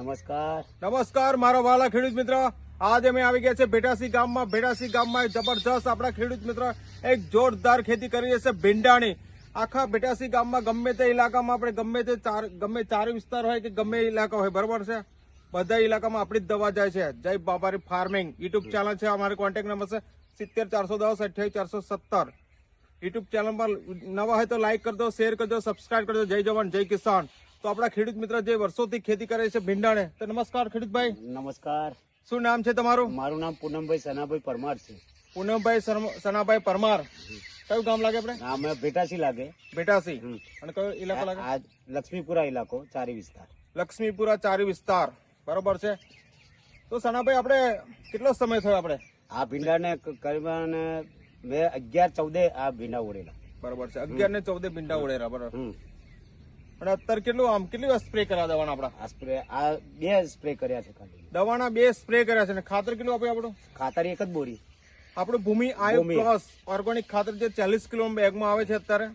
નમસ્કાર. નમસ્કાર, મારા વાલા ખેડૂત મિત્ર. આજે અમે આવી ગયા છે ભેટાસી ગામમાં. ભેટાસી ગામમાં જબરજસ્ત આપણા ખેડૂત મિત્ર એક જોરદાર ખેતી કરી છે ભીંડાની. આખા ભેટાસી ગામમાં ગમે તે ઇલાકામાં આપણે ગમે તે ચાર ગમે ચાર વિસ્તાર હોય કે ગમે ઇલાકા હોય, બરોબર છે? બધા ઇલાકામાં આપણી જ દવા જાય છે. જય બાપારી ફાર્મિંગ યુટ્યુબ ચેનલ છે, અમારે કોન્ટેક્ટ નંબર છે સિત્તેર ચારસો દસ, અઠ્યાવીસ ચારસો સત્તર. યુટ્યુબ ચેનલ પર નવા હોય તો લાઈક કરજો, શેર કરજો, સબસ્ક્રાઇબ કરજો. જય જવાન, જય કિસાન. તો આપણા ખેડૂત મિત્ર જે વર્ષોથી ખેતી કરે છે ભીંડાણે તો નમસ્કાર ખેડૂતભાઈ. નમસ્કાર. શું નામ છે તમારું? મારું નામ પૂનમભાઈ સનાભાઈ પરમાર છે. પૂનમભાઈ સનાભાઈ પરમાર. કયું ગામ લાગે આપણે? અમે ભેટાસી લાગે. ભેટાસી. અને કયો ઇલાકો લાગે? આ લક્ષ્મીપુરા ઇલાકો ચારી વિસ્તાર. લક્ષ્મીપુરા ચારી વિસ્તાર. બરોબર છે? તો સનાભાઈ આપણે કેટલો સમય થયો આપણે? આ ભીંડાને કરીબન મેં અગિયાર ચૌદે આ ભીંડા ઉડેલા. બરોબર છે. અગિયાર ને ચૌદે ભીંડા ઉડેલા બરોબર. અને અત્યારે કેટલું આમ કેટલી વાર સ્પ્રે કર્યા દવાના આપણા? આ સ્પ્રે આ બે સ્પ્રે કર્યા છે ખાલી. દવાના બે સ્પ્રે કર્યા છે. અને ખાતર કેટલું આપ્યું આપણું? ખાતર એક જ બોરી. આપણું ભૂમિ આયુ. પ્લસ ઓર્ગોનિક ખાતર જે ચાલીસ કિલો બેગમાં આવે છે અત્યારે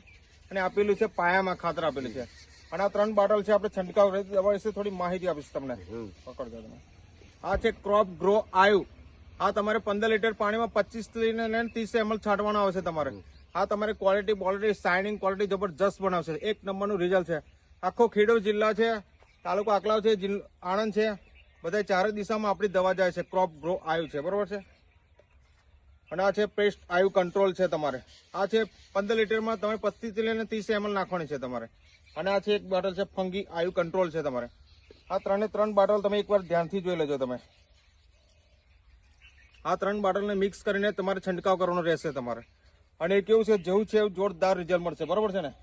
અને આપેલું છે પાયામાં ખાતર આપેલું છે. અને આ ત્રણ બોટલ છે આપણે છંટકાવ દવા વિશે થોડી માહિતી આપીશ તમને. પકડજો તમે. આ છે ક્રોપ ગ્રો આયુ. આ તમારે પંદર લીટર પાણીમાં પચીસ લઈને લઈને ત્રીસ એમએલ છાંટવાનો આવશે તમારે. આ તમારે ક્વોલિટી બોલિટી શાઇનિંગ ક્વોલિટી જબરજસ્ત બનાવશે. એક નંબરનું રિઝલ્ટ છે. આખો ખેડો જિલ્લા છે, તાલુકો આકલાવ છે આણંદ છે. બધા ચારે દિશામાં આપણી દવા જાય છે ક્રોપ ગ્રો આયુ છે, બરોબર છે? અને આ છે પેસ્ટ આયુ કંટ્રોલ છે તમારે. આ છે પંદર લીટરમાં તમે પચીસ લઈને ત્રીસ એમએલ નાખવાની છે તમારે. અને આ છે એક બોટલ છે ફંગી આયુ કંટ્રોલ છે તમારે. આ ત્રણે ત્રણ બોટલ તમે એકવાર ધ્યાનથી જોઈ લેજો તમે. આ ત્રણ બોટલને મિક્સ કરીને તમારે છંટકાવ કરવાનો રહેશે તમારે. અને એ કેવું છે, જેવું છે એવું જોરદાર રિઝલ્ટ મળશે, બરોબર છે ને?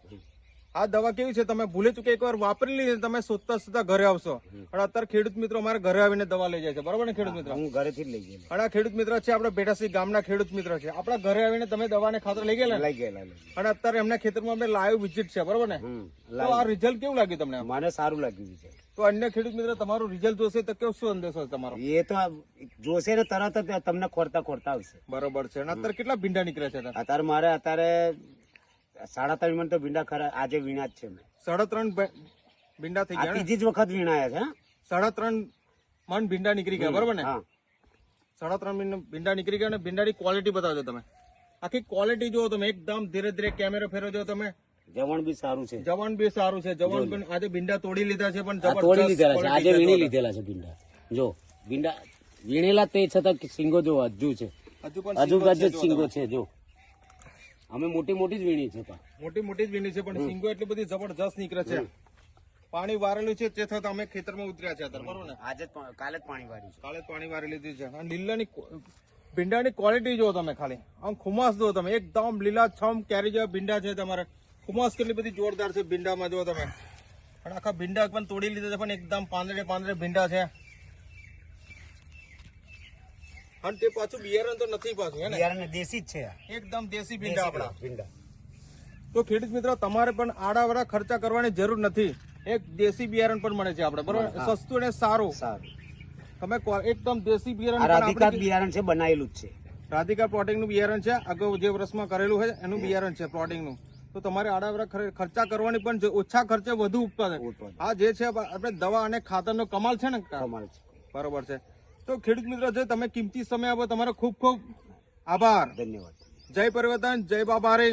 આ દવા કેવી છે તમે ભૂલે ચૂકે એકવાર વાપરી લીધી તમે શોધતા શોધતા ઘરે આવશો. અને અત્યારે ખેડૂત મિત્રો અમારે ઘરે આવીને દવા લઈ જાય છે. બરોબર ને ખેડૂત મિત્રો? હું ઘરેથી લઈ ગયેલા અને આ ખેડૂત મિત્ર છે આપણા ભેટાસિંહ ગામના ખેડૂત મિત્ર છે. આપણા ઘરે આવીને તમે દવાને ખાતર લઈ ગયેલા લઈ ગયેલા અને અત્યારે એમના ખેતરમાં અમે લાઈવ વિઝિટ છે બરોબર ને? તો આ રિઝલ્ટ કેવું લાગ્યું તમને મને સારું લાગ્યું છે. તો અન્ય ખેડૂત મિત્ર તમારું રિઝલ્ટ જોશે તો કેવું શું અંદેશો તમારો? એ તો જોશે ને તરત જ તમને ખોરતા ખોરતા આવશે. બરોબર છે. અને અત્યારે કેટલા ભીંડા નીકળે છે? અત્યારે મારે અત્યારે સાડા ત્રણ મણ તો ભીંડા ખરા આજે વીણા જ છે મેં. સાડા ત્રણ ભીંડા થઈ ગયા ત્રીજી જ વખત વીણાયા છે સાડા ત્રણ મણ ભીંડા નીકળી ગયા બરોબર ને? સાડા ત્રણ મણ ભીંડા નીકળી ગયા અને ભીંડાની ક્વોલિટી બતાવજો તમે. આખી ક્વોલિટી જુઓ તમે એકદમ ધીરે ધીરે કેમેરો ફેરવજો તમે. જવણ બી સારું છે. જવણ બી સારું છે જવણ પણ આજે ભીંડા તોડી લીધા છે પણ તોડી લીધેલા છે આજે વીણી લીધેલા છે ભીંડા. જો ભીંડા વીણેલા તે છતાં સિંગો જો હજુ છે. હજુ પણ હજુ સિંગો છે જો. અમે મોટી મોટી જ વીણી છે પણ. મોટી મોટી જ વીણી છે પણ સિંગો એટલી બધી જબરજસ્ત નીકળે છે. પાણી વારેલું છે તે થતા અમે ખેતરમાં ઉતર્યા છે અત્યારે બરોબર ને? આજે કાલે જ પાણી વાર્યું છે. કાલે જ પાણી વારી લીધી છે. અને લીલાની ભીંડાની ક્વોલિટી જુઓ તમે ખાલી. આમ ખુમાસ જુઓ તમે. એકદમ લીલા છમ કેરી જેવા ભીંડા છે તમારે. ખુમાસ કેટલી બધી જોરદાર છે ભીંડામાં જુઓ તમે. અને આખા ભીંડા પણ તોડી લીધા છે પણ એકદમ પાંદડે પાંદડે ભીંડા છે. અને તે પાછું બિયારણ તો નથી પાછું હે ને? બિયારણ દેશી જ છે એકદમ દેશી ભીંડા આપણા. ભીંડા. તો ખેડૂત મિત્રો તમારે પણ આડાવડા ખર્ચા કરવાની જરૂર નથી. એક દેશી બિયારણ પણ મળે છે આપણે બરોબર? સસ્તું અને સારું. સારું. તમે એકદમ દેશી બિયારણ રાધિકા બિયારણ છે બનાવેલું જ છે. રાધિકા પ્લોટિંગનું બિયારણ છે અગાઉ જે વર્ષમાં કરેલું હોય એનું બિયારણ છે પ્લોટિંગનું. તો તમારે આડાવડા ખર્ચા કરવાની પણ ઓછા ખર્ચે વધુ ઉત્પાદન. ઉત્પાદન. આ જે છે આપણે દવા અને ખાતરનો કમાલ છે ને? કમાલ છે. બરોબર છે. તો ખેડૂત મિત્રો જો તમે કિંમતી સમય આપો તમારો ખૂબ ખૂબ આભાર. ધન્યવાદ. જય પરિવર્તન જય બાબા રે.